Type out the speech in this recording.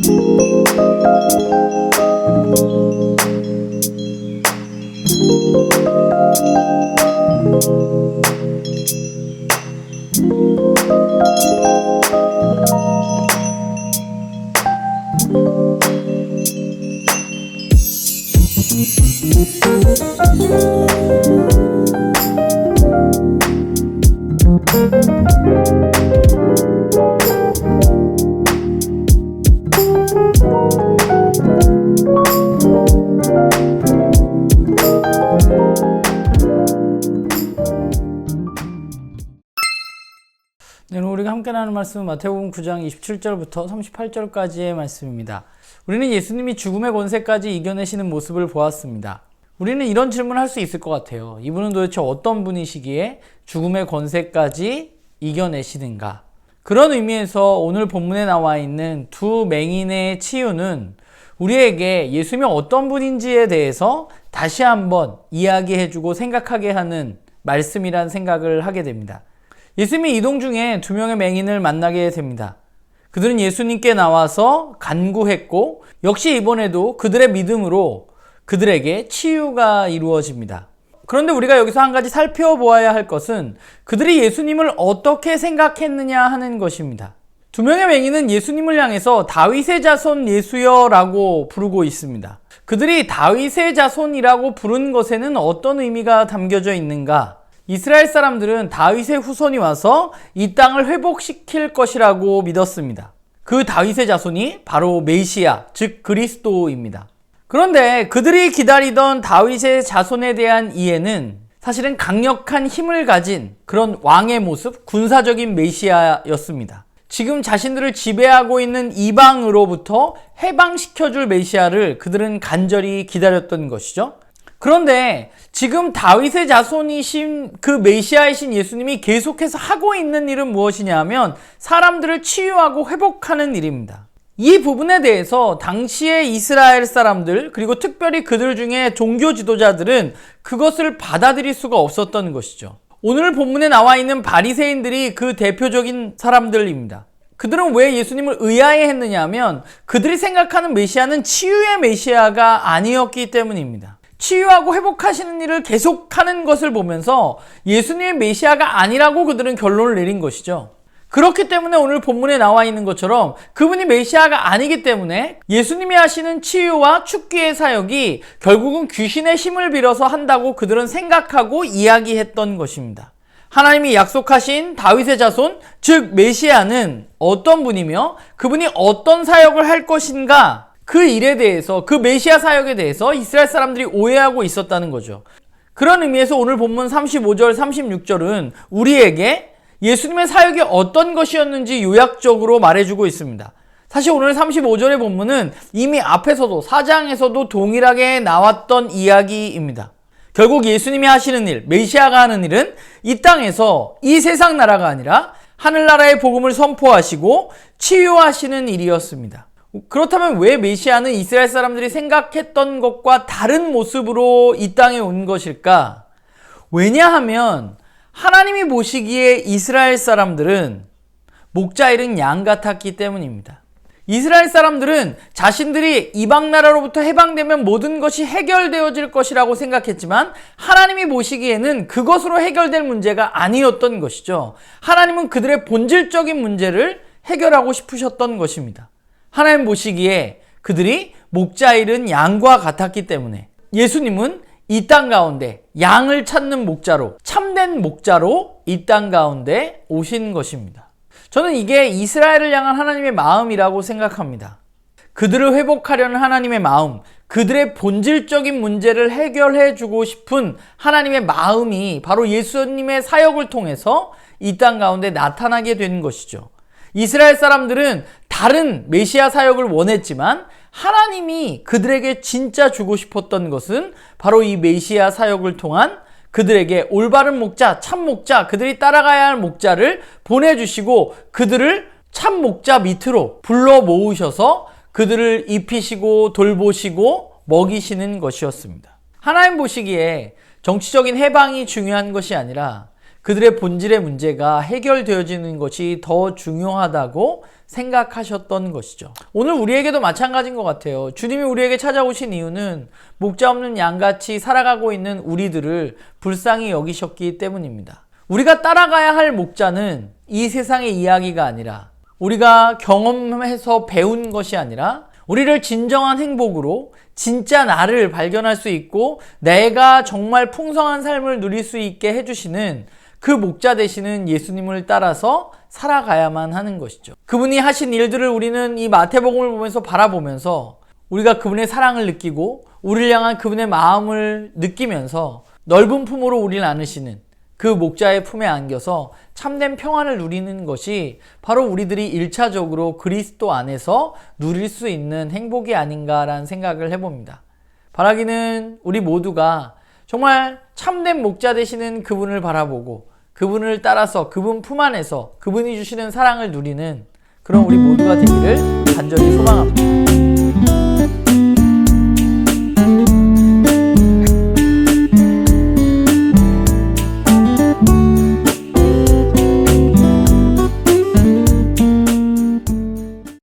네, 오 함께 나누는 말씀은 마태복음 9장 27절부터 38절까지의 말씀입니다. 우리는 예수님이 죽음의 권세까지 이겨내시는 모습을 보았습니다. 우리는 이런 질문을 할 수 있을 것 같아요. 이분은 도대체 어떤 분이시기에 죽음의 권세까지 이겨내시는가? 그런 의미에서 오늘 본문에 나와 있는 두 맹인의 치유는 우리에게 예수님이 어떤 분인지에 대해서 다시 한번 이야기해주고 생각하게 하는 말씀이란 생각을 하게 됩니다. 예수님이 이동 중에 두 명의 맹인을 만나게 됩니다. 그들은 예수님께 나와서 간구했고, 역시 이번에도 그들의 믿음으로 그들에게 치유가 이루어집니다. 그런데 우리가 여기서 한 가지 살펴보아야 할 것은 그들이 예수님을 어떻게 생각했느냐 하는 것입니다. 두 명의 맹인은 예수님을 향해서 다윗의 자손 예수여라고 부르고 있습니다. 그들이 다윗의 자손이라고 부른 것에는 어떤 의미가 담겨져 있는가? 이스라엘 사람들은 다윗의 후손이 와서 이 땅을 회복시킬 것이라고 믿었습니다. 그 다윗의 자손이 바로 메시아, 즉 그리스도입니다. 그런데 그들이 기다리던 다윗의 자손에 대한 이해는 사실은 강력한 힘을 가진 그런 왕의 모습, 군사적인 메시아였습니다. 지금 자신들을 지배하고 있는 이방으로부터 해방시켜줄 메시아를 그들은 간절히 기다렸던 것이죠. 그런데 지금 다윗의 자손이신 그 메시아이신 예수님이 계속해서 하고 있는 일은 무엇이냐 하면 사람들을 치유하고 회복하는 일입니다. 이 부분에 대해서 당시의 이스라엘 사람들 그리고 특별히 그들 중에 종교 지도자들은 그것을 받아들일 수가 없었던 것이죠. 오늘 본문에 나와 있는 바리새인들이 그 대표적인 사람들입니다. 그들은 왜 예수님을 의아해 했느냐 하면 그들이 생각하는 메시아는 치유의 메시아가 아니었기 때문입니다. 치유하고 회복하시는 일을 계속하는 것을 보면서 예수님의 메시아가 아니라고 그들은 결론을 내린 것이죠. 그렇기 때문에 오늘 본문에 나와 있는 것처럼 그분이 메시아가 아니기 때문에 예수님이 하시는 치유와 축기의 사역이 결국은 귀신의 힘을 빌어서 한다고 그들은 생각하고 이야기했던 것입니다. 하나님이 약속하신 다윗의 자손, 즉 메시아는 어떤 분이며 그분이 어떤 사역을 할 것인가 그 일에 대해서 그 메시아 사역에 대해서 이스라엘 사람들이 오해하고 있었다는 거죠. 그런 의미에서 오늘 본문 35절, 36절은 우리에게 예수님의 사역이 어떤 것이었는지 요약적으로 말해주고 있습니다. 사실 오늘 35절의 본문은 이미 앞에서도 사장에서도 동일하게 나왔던 이야기입니다. 결국 예수님이 하시는 일, 메시아가 하는 일은 이 땅에서 이 세상 나라가 아니라 하늘나라의 복음을 선포하시고 치유하시는 일이었습니다. 그렇다면 왜 메시아는 이스라엘 사람들이 생각했던 것과 다른 모습으로 이 땅에 온 것일까? 왜냐하면 하나님이 보시기에 이스라엘 사람들은 목자 잃은 양 같았기 때문입니다. 이스라엘 사람들은 자신들이 이방 나라로부터 해방되면 모든 것이 해결되어질 것이라고 생각했지만 하나님이 보시기에는 그것으로 해결될 문제가 아니었던 것이죠. 하나님은 그들의 본질적인 문제를 해결하고 싶으셨던 것입니다. 하나님 보시기에 그들이 목자 잃은 양과 같았기 때문에 예수님은 이 땅 가운데 양을 찾는 목자로 참된 목자로 이 땅 가운데 오신 것입니다. 저는 이게 이스라엘을 향한 하나님의 마음이라고 생각합니다. 그들을 회복하려는 하나님의 마음, 그들의 본질적인 문제를 해결해 주고 싶은 하나님의 마음이 바로 예수님의 사역을 통해서 이 땅 가운데 나타나게 된 것이죠. 이스라엘 사람들은 다른 메시아 사역을 원했지만 하나님이 그들에게 진짜 주고 싶었던 것은 바로 이 메시아 사역을 통한 그들에게 올바른 목자, 참 목자, 그들이 따라가야 할 목자를 보내주시고 그들을 참 목자 밑으로 불러 모으셔서 그들을 입히시고 돌보시고 먹이시는 것이었습니다. 하나님 보시기에 정치적인 해방이 중요한 것이 아니라 그들의 본질의 문제가 해결되어지는 것이 더 중요하다고 생각하셨던 것이죠. 오늘 우리에게도 마찬가지인 것 같아요. 주님이 우리에게 찾아오신 이유는 목자 없는 양같이 살아가고 있는 우리들을 불쌍히 여기셨기 때문입니다. 우리가 따라가야 할 목자는 이 세상의 이야기가 아니라 우리가 경험해서 배운 것이 아니라 우리를 진정한 행복으로 진짜 나를 발견할 수 있고 내가 정말 풍성한 삶을 누릴 수 있게 해주시는 그 목자 되시는 예수님을 따라서 살아가야만 하는 것이죠. 그분이 하신 일들을 우리는 이 마태복음을 보면서 바라보면서 우리가 그분의 사랑을 느끼고 우리를 향한 그분의 마음을 느끼면서 넓은 품으로 우리를 안으시는 그 목자의 품에 안겨서 참된 평안을 누리는 것이 바로 우리들이 일차적으로 그리스도 안에서 누릴 수 있는 행복이 아닌가라는 생각을 해봅니다. 바라기는 우리 모두가 정말 참된 목자 되시는 그분을 바라보고 그분을 따라서 그분 품 안에서 그분이 주시는 사랑을 누리는 그런 우리 모두가 되기를 간절히 소망합니다.